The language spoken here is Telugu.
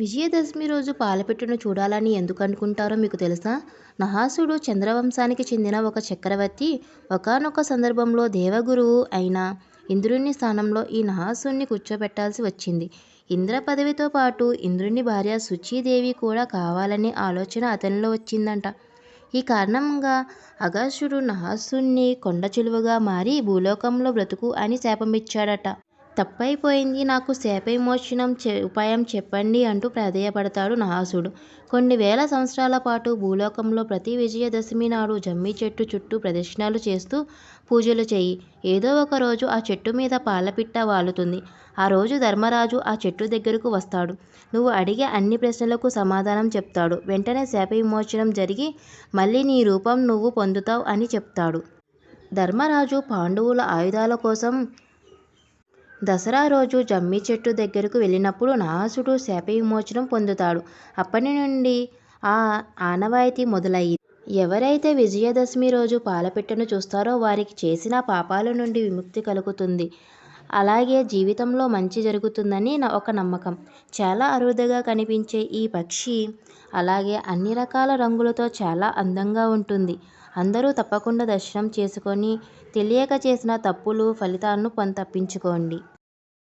విజయదశమి రోజు పాలపెట్టును చూడాలని ఎందుకు అనుకుంటారో మీకు తెలుసా? నహాసుడు చంద్రవంశానికి చెందిన ఒక చక్రవర్తి ఒకానొక సందర్భంలో దేవగురువు అయిన ఇంద్రుని స్థానంలో ఈ నహాసుని కూర్చోబెట్టాల్సి వచ్చింది. ఇంద్ర పదవితో పాటు ఇంద్రుని భార్య శుచీదేవి కూడా కావాలనే ఆలోచన అతనిలో వచ్చిందంట. ఈ కారణంగా అగాసుడు నహాసుని కొండ చిలువగా మారి భూలోకంలో బ్రతుకు అని శాపమిచ్చాడట. తప్పైపోయింది. నాకు శాపవిమోచనం చె ఉపాయం చెప్పండి అంటూ ప్రాధేయపడతాడు నహాసుడు. కొన్ని వేల సంవత్సరాల పాటు భూలోకంలో ప్రతి విజయదశమి నాడు జమ్మి చెట్టు చుట్టూ ప్రదక్షిణాలు చేస్తూ పూజలు చేయి. ఏదో ఒక రోజు ఆ చెట్టు మీద పాలపిట్ట వాలుతుంది. ఆ రోజు ధర్మరాజు ఆ చెట్టు దగ్గరకు వస్తాడు. నువ్వు అడిగే అన్ని ప్రశ్నలకు సమాధానం చెప్తాడు. వెంటనే శాప విమోచనం జరిగి మళ్ళీ నీ రూపం నువ్వు పొందుతావు అని చెప్తాడు. ధర్మరాజు పాండవుల ఆయుధాల కోసం దసరా రోజు జమ్మి చెట్టు దగ్గరకు వెళ్ళినప్పుడు నాసుడు శాప విమోచనం పొందుతాడు. అప్పటి నుండి ఆ ఆనవాయితీ మొదలయ్యింది. ఎవరైతే విజయదశమి రోజు పాలపిట్టను చూస్తారో వారికి చేసిన పాపాల నుండి విముక్తి కలుగుతుంది. అలాగే జీవితంలో మంచి జరుగుతుందని నా ఒక నమ్మకం. చాలా అరుదుగా కనిపించే ఈ పక్షి అలాగే అన్ని రకాల రంగులతో చాలా అందంగా ఉంటుంది. అందరూ తప్పకుండా దర్శనం చేసుకొని తెలియక చేసిన తప్పులు ఫలితాలను పొం తప్పించుకోండి.